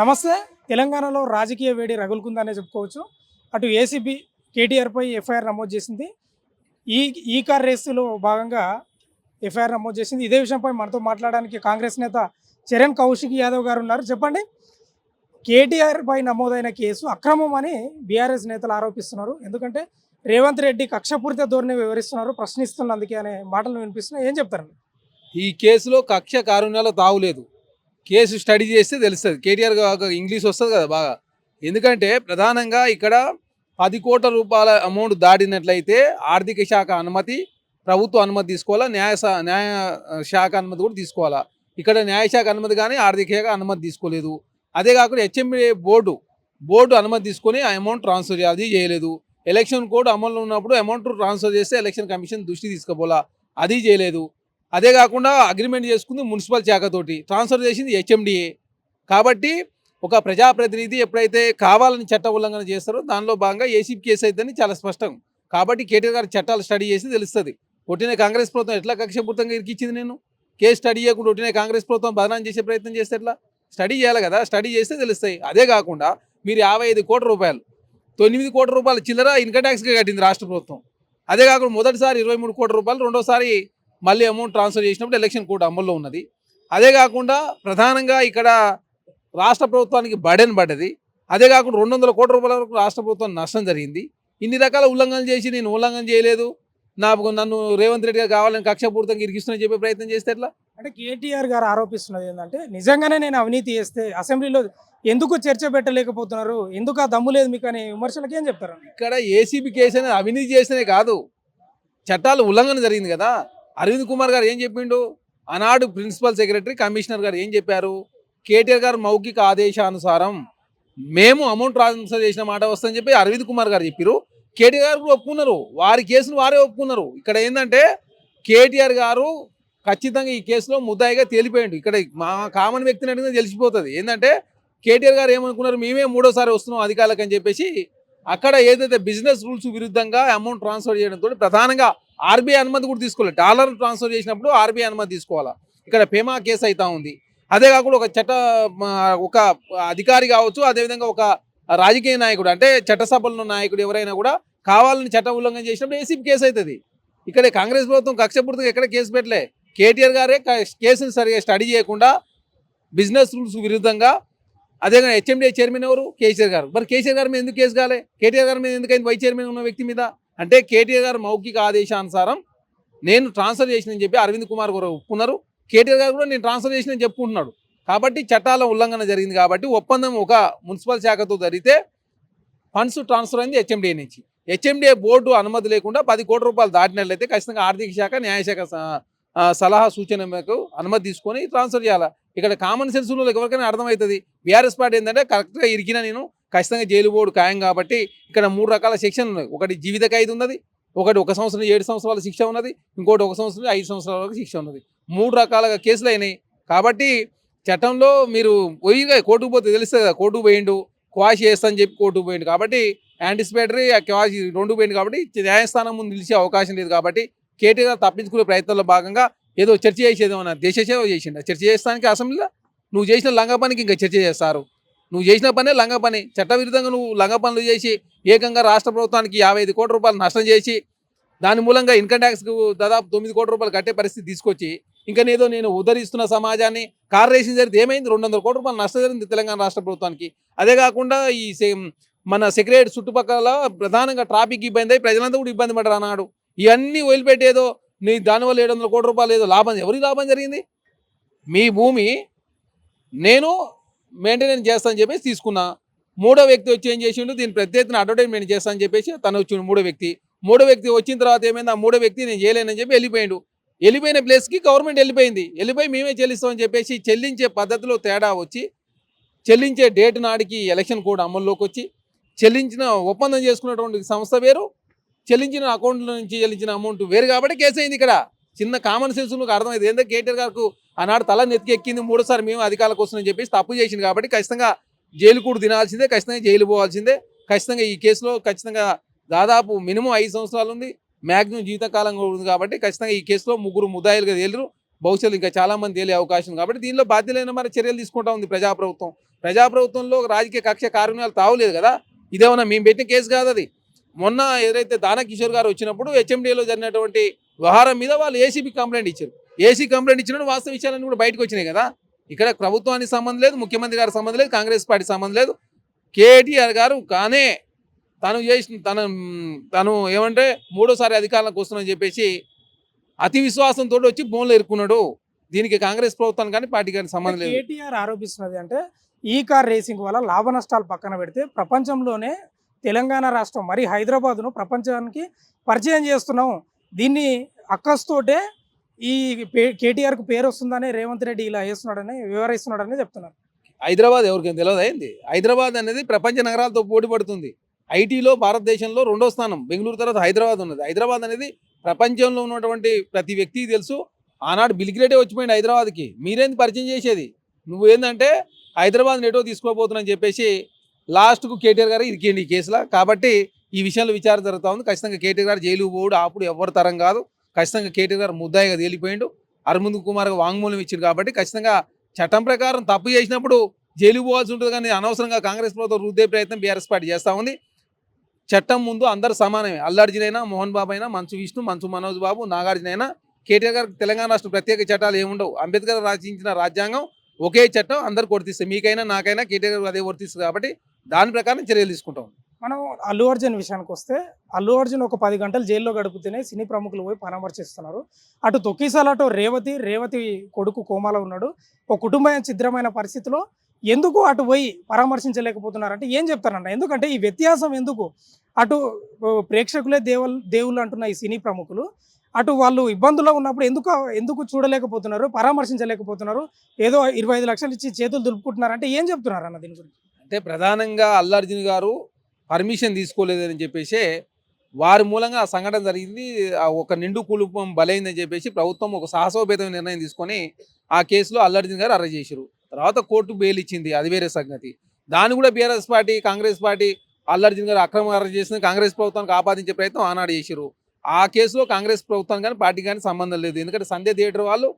నమస్తే. తెలంగాణలో రాజకీయ వేడి రగులుకుందనే చెప్పుకోవచ్చు. అటు ఏసీబీ కేటీఆర్పై ఎఫ్ఐఆర్ నమోదు చేసింది. ఈ ఈ కార్ రేసులో భాగంగా ఎఫ్ఐఆర్ నమోదు చేసింది. ఇదే విషయంపై మనతో మాట్లాడడానికి కాంగ్రెస్ నేత చరణ్ కౌశిక్ యాదవ్ గారు ఉన్నారు. చెప్పండి. కేటీఆర్పై నమోదైన కేసు అక్రమం అని బీఆర్ఎస్ నేతలు ఆరోపిస్తున్నారు. ఎందుకంటే రేవంత్ రెడ్డి కక్షపూరిత ధోరణి వివరిస్తున్నారు. ప్రశ్నిస్తున్నందుకే అనే మాటలు వినిపిస్తున్నాయి. ఏం చెప్తారు ఈ కేసులో కక్ష కారుణ్యాలు తావులేదు. కేసు స్టడీ చేస్తే తెలుస్తుంది. కేటీఆర్ ఇంగ్లీష్ వస్తుంది కదా బాగా. ఎందుకంటే ప్రధానంగా ఇక్కడ పది కోట్ల రూపాయల అమౌంట్ దాటినట్లయితే ఆర్థిక శాఖ అనుమతి ప్రభుత్వ అనుమతి తీసుకోవాలా న్యాయ న్యాయ శాఖ అనుమతి కూడా తీసుకోవాలా? ఇక్కడ న్యాయశాఖ అనుమతి కానీ ఆర్థిక శాఖ అనుమతి తీసుకోలేదు. అదే కాకుండా హెచ్ఎంఏ బోర్డు బోర్డు అనుమతి తీసుకొని ఆ అమౌంట్ ట్రాన్స్ఫర్ చేయాలి అది చేయలేదు. ఎలక్షన్ కోడ్ అమల్లో ఉన్నప్పుడు అమౌంట్ ట్రాన్స్ఫర్ చేస్తే ఎలక్షన్ కమిషన్ దృష్టి తీసుకోపోలా. అది చేయలేదు. అదే కాకుండా అగ్రిమెంట్ చేసుకుంది మున్సిపల్ శాఖతోటి ట్రాన్స్ఫర్ చేసింది హెచ్ఎండిఏ కాబట్టి ఒక ప్రజాప్రతినిధి ఎప్పుడైతే కావాలని చట్ట ఉల్లంఘన చేస్తారో దానిలో భాగంగా ఏసీపీ కేసు అవుతుందని చాలా స్పష్టం. కాబట్టి కేటీఆర్ గారు చట్టాలు స్టడీ చేసి తెలుస్తుంది. ఒట్టిన కాంగ్రెస్ ప్రభుత్వం ఎట్లా కక్షపూర్తంగా ఇరికిచ్చింది నేను కేసు స్టడీ చేయకుండా ఒట్టిన కాంగ్రెస్ ప్రభుత్వం బదనాం చేసే ప్రయత్నం చేస్తే ఎట్లా? స్టడీ చేయాలి కదా స్టడీ చేస్తే తెలుస్తాయి. అదే కాకుండా మీరు యాభై ఐదు కోట్ల రూపాయలు తొమ్మిది కోట్ల రూపాయలు చిల్లర ఇన్కమ్ ట్యాక్స్గా కట్టింది రాష్ట్ర ప్రభుత్వం. అదే కాకుండా మొదటిసారి ఇరవై మూడు కోట్ల రూపాయలు రెండోసారి మళ్ళీ అమౌంట్ ట్రాన్స్ఫర్ చేసినప్పుడు ఎలక్షన్ కోడ్ అమల్లో ఉన్నది. అదే కాకుండా ప్రధానంగా ఇక్కడ రాష్ట్ర ప్రభుత్వానికి బడెన్ పడ్డది. అదే కాకుండా రెండు వందల కోట్ల రూపాయల వరకు రాష్ట్ర ప్రభుత్వం నష్టం జరిగింది. ఇన్ని రకాల ఉల్లంఘనలు చేసి నేను ఉల్లంఘన చేయలేదు. నాకు నన్ను రేవంత్ రెడ్డి గారు కావాలని కక్షపూర్తంగా ఇరికిస్తున్నా చెప్పే ప్రయత్నం చేస్తే ఎట్లా? అంటే కేటీఆర్ గారు ఆరోపిస్తున్నది ఏంటంటే నిజంగానే నేను అవినీతి చేస్తే అసెంబ్లీలో ఎందుకు చర్చ పెట్టలేకపోతున్నారు? ఎందుకు ఆ దమ్ము లేదు మీకు అనే విమర్శలకి ఏం చెప్తారు? ఇక్కడ ఏసీబీ కేసు అనేది అవినీతి చేస్తేనే కాదు. చట్టాలు ఉల్లంఘన జరిగింది కదా. అరవింద్ కుమార్ గారు ఏం చెప్పిండు? ఆనాడు ప్రిన్సిపల్ సెక్రటరీ కమిషనర్ గారు ఏం చెప్పారు? కేటీఆర్ గారు మౌఖిక ఆదేశానుసారం మేము అమౌంట్ ట్రాన్స్ఫర్ చేసిన మాట వస్తుందని చెప్పి అరవింద్ కుమార్ గారు చెప్పారు. కేటీఆర్ గారు కూడా ఒప్పుకున్నారు. వారి కేసును వారే ఒప్పుకున్నారు. ఇక్కడ ఏంటంటే కేటీఆర్ గారు ఖచ్చితంగా ఈ కేసులో ముద్దాయిగా తేలిపోయిండు. ఇక్కడ మా కామన్ వ్యక్తిని అడిగిన తెలిసిపోతుంది. ఏంటంటే కేటీఆర్ గారు ఏమనుకున్నారు? మేమే మూడోసారి వస్తున్నాం అధికారులకు అని చెప్పేసి అక్కడ ఏదైతే బిజినెస్ రూల్స్ విరుద్ధంగా అమౌంట్ ట్రాన్స్ఫర్ చేయడంతో ప్రధానంగా ఆర్బీఐ అనుమతి కూడా తీసుకోవాలి డాలర్ ట్రాన్స్ఫర్ చేసినప్పుడు ఆర్బీఐ అనుమతి తీసుకోవాలా? ఇక్కడ పేమా కేసు అవుతా ఉంది. అదే కాకుండా ఒక చట్ట ఒక అధికారి కావచ్చు అదేవిధంగా ఒక రాజకీయ నాయకుడు అంటే చట్టసభల్లో నాయకుడు ఎవరైనా కూడా కావాలని చట్ట ఉల్లంఘన చేసినప్పుడు ఏసీపీ కేసు అవుతుంది ఇక్కడ కాంగ్రెస్ ప్రభుత్వం కక్షపూర్తిగా ఎక్కడ కేసు పెట్టలే. కేటీఆర్ గారే కేసును సరిగా స్టడీ చేయకుండా బిజినెస్ రూల్స్ విరుద్ధంగా అదేవిధంగా హెచ్ఎండిఏ చైర్మన్ ఎవరు? కేసీఆర్ గారు. మరి కేసీఆర్ గారి మీద ఎందుకు కేసు కాలే? కేటీఆర్ గారి మీద ఎందుకైంది? వైస్ చైర్మన్ ఉన్న వ్యక్తి మీద? అంటే కేటీఆర్ గారు మౌఖిక ఆదేశానుసారం నేను ట్రాన్స్ఫర్ చేసినని చెప్పి అరవింద్ కుమార్ గారు ఒప్పుకున్నారు. కేటీఆర్ గారు కూడా నేను ట్రాన్స్ఫర్ చేసినని చెప్పుకుంటున్నాడు. కాబట్టి చట్టాల ఉల్లంఘన జరిగింది కాబట్టి ఒప్పందం ఒక మున్సిపల్ శాఖతో జరిగితే ఫండ్స్ ట్రాన్స్ఫర్ అయింది హెచ్ఎండిఏ నుంచి. హెచ్ఎండిఏ బోర్డు అనుమతి లేకుండా పది కోట్ల రూపాయలు దాటినట్లయితే ఖచ్చితంగా ఆర్థిక శాఖ న్యాయశాఖ స- సలహా సూచన మేరకు అనుమతి తీసుకొని ట్రాన్స్ఫర్ చేయాలి? ఇక్కడ కామన్ సెన్స్ ఉన్న వాళ్ళకి ఎవరికైనా అర్థమవుతుంది. బీఆర్ఎస్ పార్టీ ఏంటంటే కరెక్ట్గా ఇరిగిన నేను ఖచ్చితంగా జైలు బోర్డు ఖాయం కాబట్టి ఇక్కడ మూడు రకాల శిక్షణ ఉన్నాయి. ఒకటి జీవిత ఖైదు ఉన్నది ఒకటి ఒక సంవత్సరం ఏడు సంవత్సరాల శిక్ష ఉన్నది ఇంకోటి ఒక సంవత్సరం ఐదు సంవత్సరాల వరకు శిక్ష ఉన్నది. మూడు రకాలుగా కేసులు అయినాయి. కాబట్టి చట్టంలో మీరు పోయిగా కోర్టుకు పోతే తెలుస్తుంది కదా కోర్టుకు పోయిండు క్వాష్ చేస్తా అని చెప్పి కోర్టుకు పోయిండు. కాబట్టి యాంటిసిపేటరీ క్వాష్ రెండు పోయింది కాబట్టి న్యాయస్థానం ముందు నిలిచే అవకాశం లేదు కాబట్టి కేటీఆర్ తప్పించుకునే ప్రయత్నంలో భాగంగా ఏదో చర్చ చేసేదేమన్నా దేశ సేవ చేసిండు? చర్చ చేస్తానికి అసెంబ్లీలో నువ్వు చేసిన లంగ పనికి ఇంకా చర్చ చేస్తారు. నువ్వు చేసిన పనే లంగ పని. చట్టవిరుద్ధంగా నువ్వు లంగ పనులు చేసి ఏకంగా రాష్ట్ర ప్రభుత్వానికి యాభై ఐదు కోట్ల రూపాయలు నష్టం చేసి దాని మూలంగా ఇన్కమ్ ట్యాక్స్కు దాదాపు తొమ్మిది కోట్ల రూపాయలు కట్టే పరిస్థితి తీసుకొచ్చి ఇంకా నేదో నేను ఉద్ధరిస్తున్న సమాజాన్ని కార్ రేసింగ్ జరిగితే ఏమైంది? రెండు వందల కోట్ల రూపాయలు నష్టం జరిగింది తెలంగాణ రాష్ట్ర ప్రభుత్వానికి. అదే కాకుండా ఈ సె- మన సెక్రటరీ చుట్టుపక్కల ప్రధానంగా ట్రాఫిక్ ఇబ్బంది అయ్యి ప్రజలంతా కూడా ఇబ్బంది పడ్డారు అన్నాడు ఇవన్నీ వదిలిపెట్టేదో నీ దానివల్ల ఏడు వందల కోట్ల రూపాయలు ఏదో లాభం ఎవరికి లాభం జరిగింది? మీ భూమి నేను మెయింటెనెన్స్ చేస్తానని చెప్పేసి తీసుకున్నా. మూడో వ్యక్తి వచ్చి ఏం చేసిండు? దీని ప్రత్యేకతను అడ్వర్టైజ్మెంట్ చేస్తా అని చెప్పేసి తను వచ్చిండు మూడో వ్యక్తి. మూడో వ్యక్తి వచ్చిన తర్వాత ఏమైంది? ఆ మూడో వ్యక్తి నేను చేయలేనని చెప్పి వెళ్ళిపోయాడు. వెళ్ళిపోయిన ప్లేస్కి గవర్నమెంట్ వెళ్ళిపోయింది. వెళ్ళిపోయి మేమే చెల్లిస్తామని చెప్పేసి చెల్లించే పద్ధతిలో తేడా వచ్చి చెల్లించే డేట్ నాటికి ఎలక్షన్ కోడ్ అమల్లోకి వచ్చి చెల్లించిన ఒప్పందం చేసుకున్నటువంటి సంస్థ వేరు చెల్లించిన అకౌంట్ల నుంచి చెల్లించిన అమౌంట్ వేరు కాబట్టి కేసు అయింది ఇక్కడ. చిన్న కామన్ సెన్స్ నువ్వు అర్థమైంది. ఏంటంటే కేటీఆర్ గారు ఆనాడు తల నెత్తికి ఎక్కింది మూడోసారి మేము అధికారులకు వస్తున్నామని చెప్పేసి తప్పు చేసింది కాబట్టి ఖచ్చితంగా జైలు కూడా తినాల్సిందే ఖచ్చితంగా జైలు పోవాల్సిందే. ఖచ్చితంగా ఈ కేసులో ఖచ్చితంగా దాదాపు మినిమం ఐదు సంవత్సరాలు ఉంది. మ్యాక్సిమం జీవితకాలం ఉంది కాబట్టి ఖచ్చితంగా ఈ కేసులో ముగ్గురు ముద్దాయిలుగా తేలిరు. భవిష్యత్తు ఇంకా చాలామంది తేలే అవకాశం కాబట్టి దీనిలో బాధ్యతలైన మరి చర్యలు తీసుకుంటా ఉంది ప్రజాప్రభుత్వం. ప్రజాప్రభుత్వంలో రాజకీయ కక్ష కార్యక్రమాలు తావలేదు కదా. ఇదేమన్నా మేము పెట్టిన కేసు కాదు అది. మొన్న ఏదైతే దానా కిషోర్ గారు వచ్చినప్పుడు హెచ్ఎండిఏలో జరిగినటువంటి వ్యవహారం మీద వాళ్ళు ఏసీబీ కంప్లైంట్ ఇచ్చారు. ఏసీ కంప్లైంట్ ఇచ్చినప్పుడు వాస్తవ విషయాలన్నీ కూడా బయటకు వచ్చినాయి కదా. ఇక్కడ ప్రభుత్వానికి సంబంధం లేదు ముఖ్యమంత్రి గారికి సంబంధం లేదు కాంగ్రెస్ పార్టీ సంబంధం లేదు. కేటీఆర్ గారు కానే తను చేసిన తన తను ఏమంటే మూడోసారి అధికారంలోకి వస్తుందని చెప్పేసి అతి విశ్వాసంతో వచ్చి బోన్లో ఇరుక్కున్నాడు దీనికి కాంగ్రెస్ ప్రభుత్వానికి కానీ పార్టీ కానీ సంబంధం లేదు. కేటీఆర్ ఆరోపిస్తున్నది అంటే ఈ కార్ రేసింగ్ వల్ల లాభ నష్టాలు పక్కన పెడితే ప్రపంచంలోనే తెలంగాణ రాష్ట్రం మరి హైదరాబాద్ను ప్రపంచానికి పరిచయం చేస్తున్నాం. దీన్ని అక్కస్తోటే ఈ పే- కేటీఆర్కు పేరు వస్తుందని రేవంత్ రెడ్డి ఇలా వేస్తున్నాడని వివరిస్తున్నాడని చెప్తున్నారు. హైదరాబాద్ ఎవరికైనా తెలియదు అయింది హైదరాబాద్ అనేది ప్రపంచ నగరాలతో పోటీ పడుతుంది. ఐటీలో భారతదేశంలో రెండో స్థానం బెంగళూరు తర్వాత హైదరాబాద్ ఉన్నది. హైదరాబాద్ అనేది ప్రపంచంలో ఉన్నటువంటి ప్రతి వ్యక్తికి తెలుసు. ఆనాడు బిలిగ్రేటే వచ్చిపోయింది హైదరాబాద్కి. మీరేంది పరిచయం చేసేది? నువ్వు ఏంటంటే హైదరాబాద్ నెటో తీసుకోబోతున్నాని చెప్పేసి లాస్ట్కు కేటీఆర్ గారు ఇరికేయండి ఈ కేసులో. కాబట్టి ఈ విషయంలో విచారణ జరుగుతూ ఉంది. ఖచ్చితంగా కేటీఆర్ గారు జైలు పోడు అప్పుడు ఎవరి తరం కాదు. ఖచ్చితంగా కేటీఆర్ గారు ముద్దాయిగా తేలిపోయిండు. అరవింద్ కుమార్ వాంగ్మూలం ఇచ్చిండు కాబట్టి ఖచ్చితంగా చట్టం ప్రకారం తప్పు చేసినప్పుడు జైలు పోవాల్సి ఉంటుంది కానీ అనవసరంగా కాంగ్రెస్ ప్రభుత్వం రుద్దే ప్రయత్నం బీఆర్ఎస్ పార్టీ చేస్తూ ఉంది. చట్టం ముందు అందరు సమానమే. అల్లార్జున్ అయినా మోహన్ బాబు అయినా మంచు విష్ణు మంచు మనోజ్ బాబు నాగార్జున అయినా కేటీఆర్ గారికి తెలంగాణ రాష్ట్ర ప్రత్యేక చట్టాలు ఏముండవు అంబేద్కర్ రచించిన రాజ్యాంగం ఒకే చట్టం అందరికి వర్తిస్తుంది మీకైనా నాకైనా కేటీఆర్ గారు అదే వర్తిస్తుంది కాబట్టి దాని ప్రకారం చర్యలు తీసుకుంటాం. మనం అల్లు అర్జున్ విషయానికి వస్తే అల్లు అర్జున్ ఒక పది గంటలు జైల్లో గడుపుతూనే సినీ ప్రముఖులు పోయి పరామర్శిస్తున్నారు. అటు తొక్కిసాల అటు రేవతి రేవతి కొడుకు కోమాలో ఉన్నాడు. ఒక కుటుంబం ఛిద్రమైన పరిస్థితిలో ఎందుకు అటు పోయి పరామర్శించలేకపోతున్నారంటే ఏం చెప్తారన్న? ఎందుకంటే ఈ వ్యత్యాసం ఎందుకు? అటు ప్రేక్షకులే దేవుళ్ళు దేవుళ్ళు అంటున్న ఈ సినీ ప్రముఖులు అటు వాళ్ళు ఇబ్బందుల్లో ఉన్నప్పుడు ఎందుకు ఎందుకు చూడలేకపోతున్నారు పరామర్శించలేకపోతున్నారు ఏదో ఇరవై ఐదు లక్షలు ఇచ్చి చేతులు దులుపుకుంటున్నారంటే ఏం చెప్తున్నారు అన్న దీని గురించి? అంటే ప్రధానంగా అల్లార్జున్ గారు పర్మిషన్ తీసుకోలేదని చెప్పేసి వారి మూలంగా ఆ సంఘటన జరిగింది. ఆ ఒక నిండు కుటుంబం బలైందని చెప్పేసి ప్రభుత్వం ఒక సాహసోపేతమైన నిర్ణయం తీసుకొని ఆ కేసులో అల్లర్జున్ గారు అరెస్ట్ చేశారు. తర్వాత కోర్టు బెయిల్ ఇచ్చింది. అది వేరే సంగతి. దాన్ని కూడా BRS party Congress party Allu Arjun garu అక్రమంగా అరెస్ట్ చేసిన కాంగ్రెస్ ప్రభుత్వానికి ఆపాదించే ప్రయత్నం ఆనాడు చేశారు. ఆ కేసులో కాంగ్రెస్ ప్రభుత్వం కానీ పార్టీ కానీ సంబంధం లేదు. ఎందుకంటే సంధ్య థియేటర్ వాళ్ళు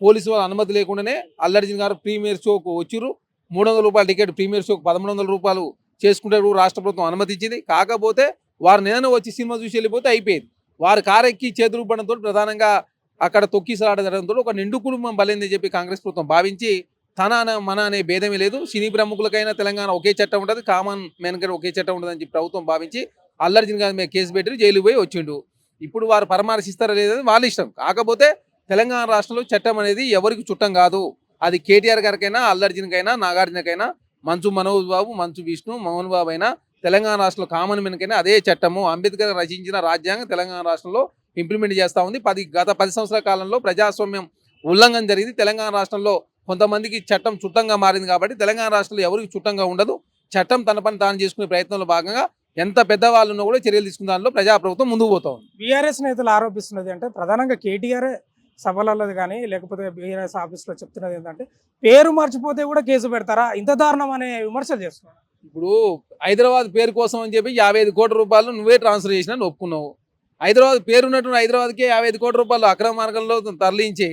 పోలీసు వాళ్ళు అనుమతి లేకుండానే అల్లర్జున్ గారు ప్రీమియర్ షోకు వచ్చిర్రు. మూడు రూపాయల టికెట్ ప్రీమియర్ షోకు పదమూడు వందల రూపాయలు చేసుకుంటే రాష్ట్ర ప్రభుత్వం అనుమతించింది. కాకపోతే వారు నేను వచ్చి సినిమా చూసి వెళ్ళిపోతే అయిపోయింది. వారు కారెక్కి చేతులు పడంతో ప్రధానంగా అక్కడ తొక్కిసలాట జరగడంతో ఒక నిండు కుటుంబం బలైందని చెప్పి కాంగ్రెస్ ప్రభుత్వం భావించి తన మన అనే భేదమే లేదు. సినీ ప్రముఖులకైనా తెలంగాణ ఒకే చట్టం ఉంటుంది. కామన్ మెన్ ఒకే చట్టం ఉంటుంది అని చెప్పి ప్రభుత్వం భావించి అల్లర్జున్ గారి మీద కేసు పెట్టి జైలు పోయి వచ్చిండు. ఇప్పుడు వారు పరామర్శిస్తారా లేదని వాళ్ళ ఇష్టం. కాకపోతే తెలంగాణ రాష్ట్రంలో చట్టం అనేది ఎవరికి చుట్టం కాదు. అది కేటీఆర్ గారికైనా అల్లర్జున్కైనా నాగార్జునకైనా మంచు మనోజ్ బాబు మంచు విష్ణు మోహన్ బాబు అయినా తెలంగాణ రాష్ట్రంలో కామన్ మెనకైనా అదే చట్టము. అంబేద్కర్ రచించిన రాజ్యాంగం తెలంగాణ రాష్ట్రంలో ఇంప్లిమెంట్ చేస్తూ ఉంది. పది గత పది సంవత్సరాల కాలంలో ప్రజాస్వామ్యం ఉల్లంఘన జరిగింది. తెలంగాణ రాష్ట్రంలో కొంతమందికి చట్టం చుట్టంగా మారింది కాబట్టి తెలంగాణ రాష్ట్రంలో ఎవరికి చుట్టంగా ఉండదు. చట్టం తన పని తాను చేసుకునే ప్రయత్నంలో భాగంగా ఎంత పెద్దవాళ్ళు ఉన్నా కూడా చర్యలు తీసుకున్న దానిలో ప్రజాప్రభుత్వం ముందుకు పోతా ఉంది బీఆర్ఎస్ నేతలు ఆరోపిస్తున్నది అంటే ప్రధానంగా కేటీఆర్ సభలలో కానీ లేకపోతే బీఆర్ఎస్ ఆఫీస్లో చెప్తున్నది ఏంటంటే పేరు మర్చిపోతే కూడా కేసు పెడతారా? ఇంత దారుణం అనే విమర్శలు చేస్తున్నారు. ఇప్పుడు హైదరాబాద్ పేరు కోసం అని చెప్పి యాభై ఐదు కోట్ల రూపాయలు నువ్వే ట్రాన్స్ఫర్ చేసినా ఒప్పుకున్నావు. హైదరాబాద్ పేరు ఉన్నటువంటి హైదరాబాద్కే యాభై ఐదు కోట్ల రూపాయలు అక్రమ మార్గంలో తరలించి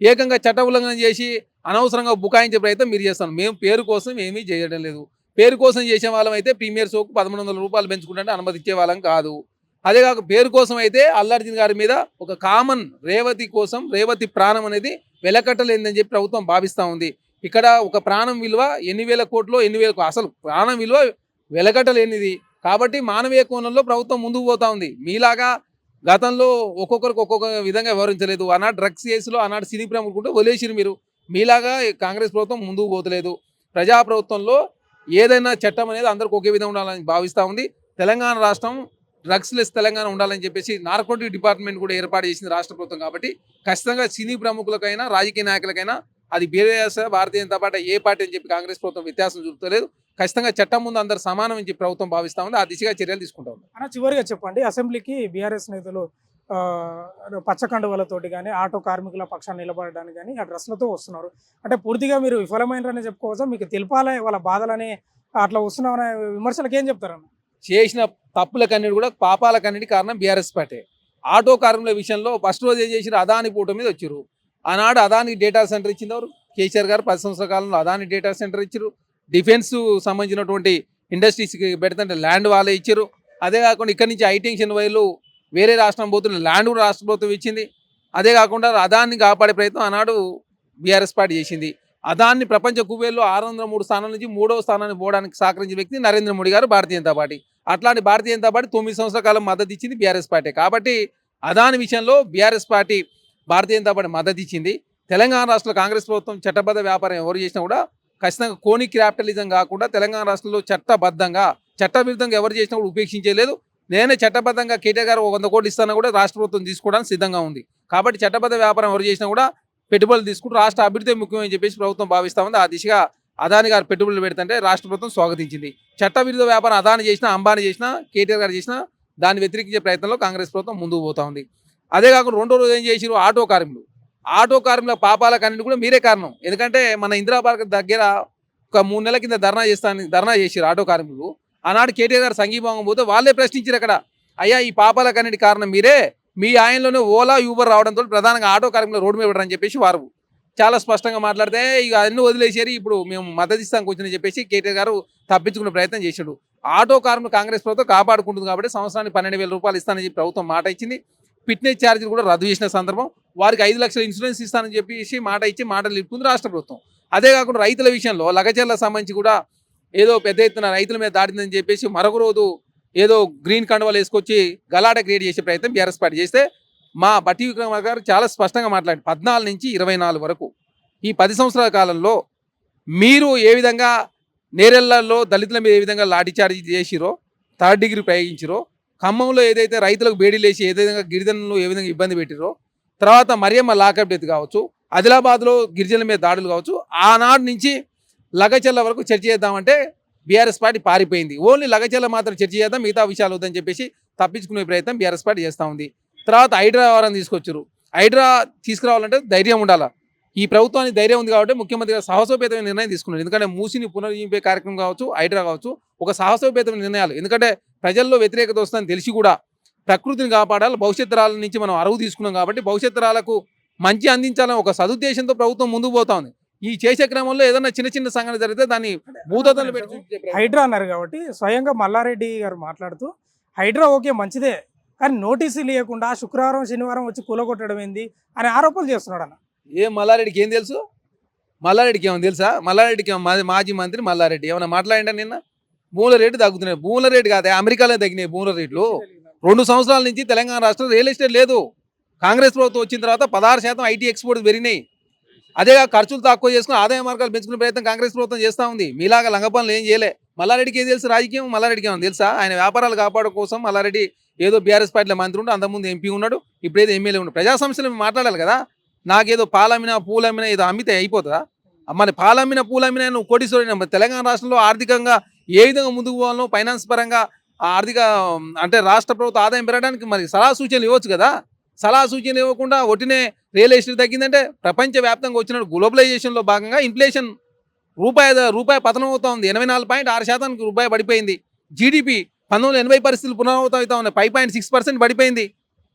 ఏకంగా చట్ట ఉల్లంఘన చేసి అనవసరంగా బుకాయించే ప్రయత్నం మీరు చేస్తాను మేము పేరు కోసం ఏమీ చేయడం లేదు. పేరు కోసం చేసే వాళ్ళం అయితే ప్రీమియర్ షోకు పదమూడు వందల రూపాయలు పెంచుకుంటే అనుమతి ఇచ్చే వాళ్ళం కాదు. అదే కాక పేరు కోసం అయితే అల్లార్జున్ గారి మీద ఒక కామన్ రేవతి కోసం రేవతి ప్రాణం అనేది వెలకట్టలేదని చెప్పి ప్రభుత్వం భావిస్తూ ఉంది. ఇక్కడ ఒక ప్రాణం విలువ ఎన్ని వేల కోట్లు ఎన్ని వేల అసలు ప్రాణం విలువ వెలకట్టలేనిది. కాబట్టి మానవీయ కోణంలో ప్రభుత్వం ముందుకు పోతా ఉంది. మీలాగా గతంలో ఒక్కొక్కరికి ఒక్కొక్క విధంగా వ్యవహరించలేదు. ఆనాడు డ్రగ్స్ కేసులో ఆనాడు సినీ ప్రముఖుకుంటే వదిలేసిరు మీరు. మీలాగా కాంగ్రెస్ ప్రభుత్వం ముందుకు పోతలేదు. ప్రజా ప్రభుత్వంలో ఏదైనా చట్టం అనేది అందరికి ఒకే విధంగా ఉండాలని భావిస్తూ ఉంది. తెలంగాణ రాష్ట్రం డ్రగ్స్ లెస్ తెలంగాణ ఉండాలని చెప్పేసి నార్కోటిక్ డిపార్ట్మెంట్ కూడా ఏర్పాటు చేసింది రాష్ట్ర ప్రభుత్వం కాబట్టి ఖచ్చితంగా సినీ ప్రముఖులకైనా రాజకీయ నాయకులకైనా అది బీఆర్ఎస్ భారతీయ జనతా పార్టీ ఏ పార్టీ అని చెప్పి కాంగ్రెస్ ప్రభుత్వం వ్యత్యాసం చూపుతలేదు ఖచ్చితంగా చట్టం ముందు అందరు సమానం అని చెప్పి ప్రభుత్వం భావిస్తా ఉంది. ఆ దిశగా చర్యలు తీసుకుంటా ఉంది. అన్న చివరిగా చెప్పండి. అసెంబ్లీకి బీఆర్ఎస్ నేతలు ఆ, పచ్చ కండువలతోటి కానీ ఆటో కార్మికుల పక్షాన్ని నిలబడడానికి కానీ ఆ డ్రెస్లతో వస్తున్నారు. అంటే పూర్తిగా మీరు విఫలమైనరని చెప్పుకోవచ్చా? మీకు తెలిపాలి? వాళ్ళ బాధలని అట్లా వస్తున్నామనే విమర్శలకు ఏం చెప్తారన్న? చేసిన తప్పులకన్నిటి కూడా పాపాలకన్నిటి కారణం బీఆర్ఎస్ పార్టీ. ఆటో కార్మికుల విషయంలో ఫస్ట్ రోజు ఏం చేసిరు అదాని పూట మీద వచ్చారు ఆనాడు అదానికి డేటా సెంటర్ ఇచ్చింది ఎవరు? కేసీఆర్ గారు పది సంవత్సరాల కాలంలో అదాని డేటా సెంటర్ ఇచ్చారు డిఫెన్స్ సంబంధించినటువంటి ఇండస్ట్రీస్కి పెడుతుంటే ల్యాండ్ వాళ్ళే ఇచ్చారు అదే కాకుండా ఇక్కడి నుంచి ఐటెన్షన్ వైర్లు వేరే రాష్ట్రం పోతున్న ల్యాండ్ కూడా రాష్ట్ర ప్రభుత్వం ఇచ్చింది. అదే కాకుండా అదాన్ని కాపాడే ప్రయత్నం ఆనాడు బీఆర్ఎస్ పార్టీ చేసింది. అదాన్ని ప్రపంచ కుబేల్లో ఆరు వందల మూడు స్థానాల నుంచి మూడవ స్థానానికి పోవడానికి సహకరించిన వ్యక్తి నరేంద్ర మోడీ గారు భారతీయ జనతా పార్టీ. అట్లాంటి భారతీయ జనతా పార్టీ తొమ్మిది సంవత్సరాల కాలం మద్దతు ఇచ్చింది బీఆర్ఎస్ పార్టీ. కాబట్టి అదాని విషయంలో BRS party Bharatiya Janata party మద్దతు ఇచ్చింది. తెలంగాణ రాష్ట్రంలో కాంగ్రెస్ ప్రభుత్వం చట్టబద్ధ వ్యాపారం ఎవరు చేసినా కూడా ఖచ్చితంగా కోని క్యాపిటలిజం కాకుండా తెలంగాణ రాష్ట్రంలో చట్టబద్ధంగా చట్టవిరుద్ధంగా ఎవరు చేసినా కూడా ఉపేక్షించలేదు. నేనే చట్టబద్ధంగా కేటీఆర్ గారు ఒక వంద కోట్లు ఇస్తాను కూడా రాష్ట్ర ప్రభుత్వం తీసుకోవడానికి సిద్ధంగా ఉంది. కాబట్టి చట్టబద్ధ వ్యాపారం ఎవరు చేసినా కూడా పెట్టుబడులు తీసుకుంటూ రాష్ట్ర అభివృద్ధి ముఖ్యమని చెప్పేసి ప్రభుత్వం భావిస్తా ఉంది. ఆ దిశగా అదాని గారు పెట్టుబడులు పెడుతుంటే రాష్ట్ర ప్రభుత్వం స్వాగతించింది. చట్టవిరుద్ధ వ్యాపారం అదాని చేసినా అంబానీ చేసినా కేటీఆర్ గారు చేసినా దాన్ని వ్యతిరేకించే ప్రయత్నంలో కాంగ్రెస్ ప్రభుత్వం ముందుకు పోతా ఉంది. అదే కాకుండా రెండో రోజు ఏం చేసిరు ఆటో కార్మికులు. ఆటో కార్మికుల పాపాల అన్నిటి కూడా మీరే కారణం. ఎందుకంటే మన ఇందిరా పార్క్ దగ్గర ఒక మూడు నెలల కింద ధర్నా చేస్తాను ధర్నా చేసిరు ఆటో కార్మికులు. ఆనాడు కేటీఆర్ గారు సంఘీభావం పోతే వాళ్ళే ప్రశ్నించారు అక్కడ. అయ్యా ఈ పాపాల కన్నిటి కారణం మీరే. మీ ఆయనలోనే ఓలా యూబర్ రావడంతో ప్రధానంగా ఆటో కార్మికులు రోడ్డు మీద పెట్టరని చెప్పేసి వారు చాలా స్పష్టంగా మాట్లాడితే ఇక అన్ని వదిలేసారు ఇప్పుడు మేము మద్దతు ఇస్తాం కూర్చొని చెప్పేసి కేటీఆర్ గారు తప్పించుకునే ప్రయత్నం చేశాడు. ఆటో కార్మికులు కాంగ్రెస్ ప్రభుత్వం కాపాడుకుంటుంది కాబట్టి సంవత్సరానికి పన్నెండు వేల రూపాయలు ఇస్తానని చెప్పి ప్రభుత్వం మాట ఇచ్చింది. ఫిట్నెస్ ఛార్జీలు కూడా రద్దు చేసిన సందర్భం. వారికి ఐదు లక్షల ఇన్సూరెన్స్ ఇస్తానని చెప్పేసి మాట ఇచ్చి మాటలు ఇప్పుకుంది రాష్ట్ర ప్రభుత్వం. అదే కాకుండా రైతుల విషయంలో లగచర్ల సంబంధించి కూడా ఏదో పెద్ద ఎత్తున రైతుల మీద దాడిందని చెప్పేసి మరొక రోజు ఏదో గ్రీన్ కండువాలు వేసుకొచ్చి గలాట క్రియేట్ చేసే ప్రయత్నం బీఆర్ఎస్ పార్టీ చేస్తే మా బట్టి విక్రమ గారు చాలా స్పష్టంగా మాట్లాడి పద్నాలుగు నుంచి ఇరవై నాలుగు వరకు. ఈ పది సంవత్సరాల కాలంలో మీరు ఏ విధంగా నేరెళ్ళలో దళితుల మీద ఏ విధంగా లాఠీచార్జీ చేసిరో థర్డ్ డిగ్రీ ప్రయోగించిరో ఖమ్మంలో ఏదైతే రైతులకు బేడీలేసి ఏ విధంగా గిరిజనులు ఏ విధంగా ఇబ్బంది పెట్టిరో తర్వాత మరియమ్మ లాకప్ డెత్ కావచ్చు ఆదిలాబాద్లో గిరిజనుల మీద దాడులు కావచ్చు ఆనాడు నుంచి లగచర్ల వరకు చర్చ చేద్దామంటే బీఆర్ఎస్ పార్టీ పారిపోయింది. ఓన్లీ లగచర్ల మాత్రం చర్చ చేద్దాం మిగతా విషయాలు వద్దని చెప్పేసి తప్పించుకునే ప్రయత్నం బీఆర్ఎస్ పార్టీ చేస్తూ ఉంది. తర్వాత హైడ్రావరం తీసుకొచ్చారు. హైడ్రా తీసుకురావాలంటే ధైర్యం ఉండాలా? ఈ ప్రభుత్వానికి ధైర్యం ఉంది కాబట్టి ముఖ్యమంత్రి గారు సాహసోపేతమైన నిర్ణయం తీసుకున్నారు. ఎందుకంటే మూసిని పునర్జీవింపే కార్యక్రమం కావచ్చు హైడ్రా కావచ్చు ఒక సాహసోపేతమైన నిర్ణయాలు. ఎందుకంటే ప్రజల్లో వ్యతిరేకత వస్తుందని తెలిసి కూడా ప్రకృతిని కాపాడాలి భవిష్యత్ తరాల నుంచి మనం అరువు తీసుకున్నాం కాబట్టి భవిష్యత్ తరాలకు మంచి అందించాలని ఒక సదుద్దేశంతో ప్రభుత్వం ముందుకు పోతా ఉంది. ఈ చేసే క్రమంలో ఏదైనా చిన్న చిన్న సంఘటన జరిగితే దాన్ని భూతత్వంలో పెట్టి హైడ్రా అన్నారు కాబట్టి స్వయంగా మల్లారెడ్డి గారు మాట్లాడుతూ హైడ్రా ఓకే మంచిదే. కానీ నోటీసులు ఇవ్వకుండా శుక్రవారం శనివారం వచ్చి కూలగొట్టడం ఏంది అని ఆరోపణలు చేస్తున్నాడు అన్న. ఏ మల్లారెడ్డికి ఏం తెలుసు? మల్లారెడ్డికి ఏమో తెలుసా? మల్లారెడ్డికి ఏమో మాజీ మంత్రి మల్లారెడ్డి. ఏమైనా మాట్లాడిండా నిన్న? భూముల రేటు తగ్గుతున్నాయి. భూముల రేటు కాదు అమెరికాలో తగ్గినాయి భూముల రేట్లు. రెండు సంవత్సరాల నుంచి తెలంగాణ రాష్ట్రం రియల్ ఎస్టేట్ లేదు. కాంగ్రెస్ ప్రభుత్వం వచ్చిన తర్వాత పదహారు శాతం ఐటీ ఎక్స్పోర్ట్స్ పెరిగినాయి. అదే ఖర్చులు తక్కువ చేసుకుని ఆదాయ మార్గాలు పెంచుకునే ప్రయత్నం కాంగ్రెస్ ప్రభుత్వం చేస్తూ ఉంది. మీలాగా లంగపనులు ఏం చేయలే. మల్లారెడ్డికి ఏం తెలుసు? రాజకీయం మల్లారెడ్డికి ఏమో తెలుసా? ఆయన వ్యాపారాలు కాపాడడం కోసం మల్లారెడ్డి ఏదో బీఆర్ఎస్ పార్టీలో మంత్రి ఉంటే అంతకుముందు ఎంపీ ఉన్నాడు ఇప్పుడేదో ఎమ్మెల్యే ఉన్నాడు ప్రజా సమస్యలు మాట్లాడాలి కదా. నాకేదో పాలమ్మినా పూలమ్మినా ఏదో అమ్మితే అయిపోతుందా? మరి పాలమ్మిన పూలమ్మిన నువ్వు కోటీశ్వరుడు తెలంగాణ రాష్ట్రంలో ఆర్థికంగా ఏ విధంగా ముందుకు పోవాలో ఫైనాన్స్ పరంగా ఆర్థిక అంటే రాష్ట్ర ప్రభుత్వ ఆదాయం పెరగడానికి మరి సలహా సూచనలు ఇవ్వచ్చు కదా. సలహా సూచనలు ఇవ్వకుండా ఒట్టినే రియల్ ఎస్టేట్ తగ్గిందంటే ప్రపంచవ్యాప్తంగా వచ్చిన గ్లోబలైజేషన్లో భాగంగా ఇన్ఫ్లేషన్ రూపాయి రూపాయి పతనం అవుతా ఉంది. ఎనభై నాలుగు పాయింట్ ఆరు శాతానికి రూపాయి పడిపోయింది. జీడిపి పంతొమ్మిది ఎనభై పరిస్థితులు పునరావృతం అవుతా ఉన్నాయి. ఫైవ్ పాయింట్ సిక్స్ పర్సెంట్ పడిపోయింది.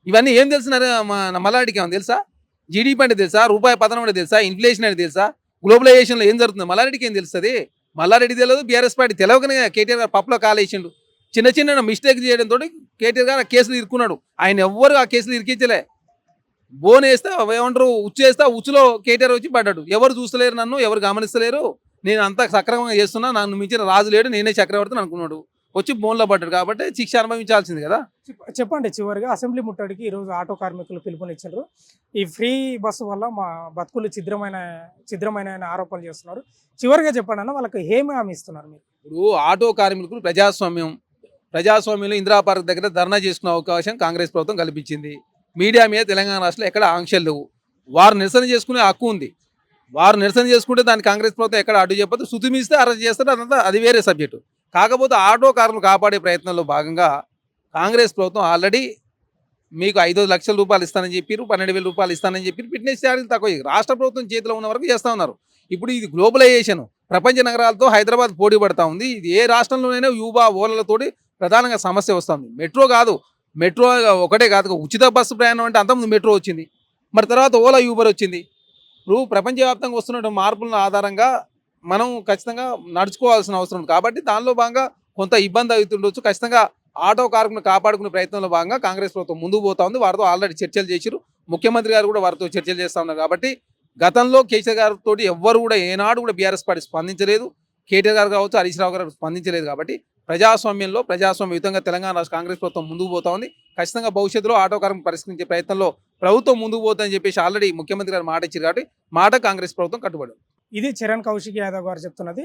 ఇవన్నీ ఏం తెలిసినారు మన మల్లాడికి ఏమో తెలుసా? జీడిపి అంటే తెలుసా? రూపాయి పతనం అంటే తెలుసా? ఇన్ఫ్లేషన్ అంటే తెలుసా? గ్లోబలైజేషన్లో ఏం జరుగుతుంది మల్లారెడ్డికి ఏం తెలుస్తుంది? మల్లారెడ్డి తెలియదు బీఆర్ఎస్ పార్టీ తెలవకనే కేటీఆర్ గారు పప్పులో కాలేసిండు చిన్న చిన్న మిస్టేక్ చేయడంతో కేటీఆర్ గారు ఆ కేసులు ఇరుక్కున్నాడు. ఆయన ఎవ్వరు ఆ కేసులు ఇరికించలే. బోన్ వేస్తే ఏమంటారు ఉచ్చు వేస్తే ఉచ్చులో కేటీఆర్ వచ్చి పడ్డాడు. ఎవరు చూస్తలేరు నన్ను ఎవరు గమనిస్తలేరు. నేను అంతా సక్రమంగా చేస్తున్నా నన్ను మించిన రాజు లేడు నేనే చక్రవర్తిని అనుకున్నాడు. వచ్చి బోన్లో పడ్డాడు కాబట్టి శిక్ష అనుభవించాల్సింది కదా? చెప్ప- చెప్పండి చివరిగా అసెంబ్లీ ముట్టడికి ఈరోజు ఆటో కార్మికులు పిలుపునిచ్చారు. ఈ ఫ్రీ బస్సు వల్ల మా బతుకులు ఛిద్రమైన ఛిద్రమైన ఆరోపణలు చేస్తున్నారు. చివరిగా చెప్పండి అన్న వాళ్ళకి ఏమి హామీ ఇస్తున్నారు మీరు? ఇప్పుడు ఆటో కార్మికులు ప్రజాస్వామ్యం ప్రజాస్వామ్యంలో ఇందిరా పార్క్ దగ్గర ధర్నా చేసుకునే అవకాశం కాంగ్రెస్ ప్రభుత్వం కల్పించింది. మీడియా మీద తెలంగాణ రాష్ట్రంలో ఎక్కడ ఆంక్షలు లేవు. వారు నిరసన చేసుకునే హక్కు ఉంది. వారు నిరసన చేసుకుంటే దాన్ని కాంగ్రెస్ ప్రభుత్వం ఎక్కడ అడ్డు చెప్పదు. శుతిమిస్తే అరెస్ట్ చేస్తారు అదంతా అది వేరే సబ్జెక్టు. కాకపోతే ఆటో కార్లు కాపాడే ప్రయత్నంలో భాగంగా కాంగ్రెస్ ప్రభుత్వం ఆల్రెడీ మీకు ఐదు లక్షల రూపాయలు ఇస్తానని చెప్పారు పన్నెండు వేల రూపాయలు ఇస్తానని చెప్పి ఫిట్నెస్ ఛార్జీలు తక్కువ. రాష్ట్ర ప్రభుత్వం చేతిలో ఉన్న వరకు చేస్తూ ఉన్నారు. ఇప్పుడు ఇది గ్లోబలైజేషన్ ప్రపంచ నగరాలతో హైదరాబాద్ పోటీ పడతా ఉంది. ఇది ఏ రాష్ట్రంలోనైనా యూబా ఓలలతోటి ప్రధానంగా సమస్య వస్తుంది. మెట్రో కాదు మెట్రో ఒకటే కాదు ఉచిత బస్సు ప్రయాణం అంటే అంతకుముందు మెట్రో వచ్చింది. మరి తర్వాత ఓలా యూబర్ వచ్చింది. ఇప్పుడు ప్రపంచవ్యాప్తంగా వస్తున్న మార్పుల ఆధారంగా మనం ఖచ్చితంగా నడుచుకోవాల్సిన అవసరం ఉంది. కాబట్టి దానిలో భాగంగా కొంత ఇబ్బంది అవుతుండొచ్చు. ఖచ్చితంగా ఆటో కార్మికులను కాపాడుకునే ప్రయత్నంలో భాగంగా కాంగ్రెస్ ప్రభుత్వం ముందుకు పోతా ఉంది. వారితో ఆల్రెడీ చర్చలు చేసిరు ముఖ్యమంత్రి గారు కూడా వారితో చర్చలు చేస్తా ఉన్నారు. కాబట్టి గతంలో కేసీఆర్ గారితో ఎవ్వరు కూడా ఏనాడు కూడా బీఆర్ఎస్ పార్టీ స్పందించలేదు. కేటీఆర్ గారు కావచ్చు హరీష్ రావు గారు స్పందించలేదు. కాబట్టి ప్రజాస్వామ్యంలో ప్రజాస్వామ్యయుతంగా తెలంగాణ రాష్ట్ర కాంగ్రెస్ ప్రభుత్వం ముందుకు పోతా ఉంది. ఖచ్చితంగా భవిష్యత్తులో ఆటో కార్మిక పరిష్కరించే ప్రయత్నంలో ప్రభుత్వం ముందుకు పోతుందని చెప్పేసి ఆల్రెడీ ముఖ్యమంత్రి గారు మాట ఇచ్చారు కాబట్టి మాట కాంగ్రెస్ ప్రభుత్వం కట్టుబడి ఇది చరణ్ కౌశిక్ యాదవ్ గారు చెప్తున్నది.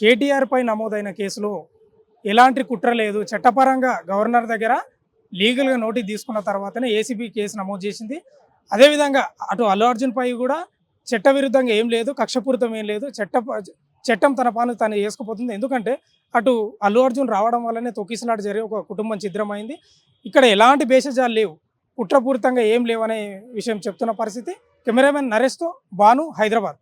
కేటీఆర్ పై నమోదైన కేసులో ఎలాంటి కుట్ర లేదు. చట్టపరంగా గవర్నర్ దగ్గర లీగల్గా నోటీస్ తీసుకున్న తర్వాతనే ఏసీబీ కేసు నమోదు చేసింది. అదేవిధంగా అటు అల్లు అర్జున్ పై కూడా చట్టవిరుద్ధంగా ఏం లేదు కక్షపూరితం ఏం లేదు. చట్ట చట్టం తన పని తను చేసుకుపోతుంది. ఎందుకంటే అటు అల్లు అర్జున్ రావడం వల్లనే తొక్కిసలాట జరిగి ఒక కుటుంబం ఛిద్రమైంది. ఇక్కడ ఎలాంటి భేషజాలు లేవు. కుట్రపూరితంగా ఏం లేవనే విషయం చెప్తున్న పరిస్థితి. కెమెరామెన్ నరేష్తో బాను హైదరాబాద్.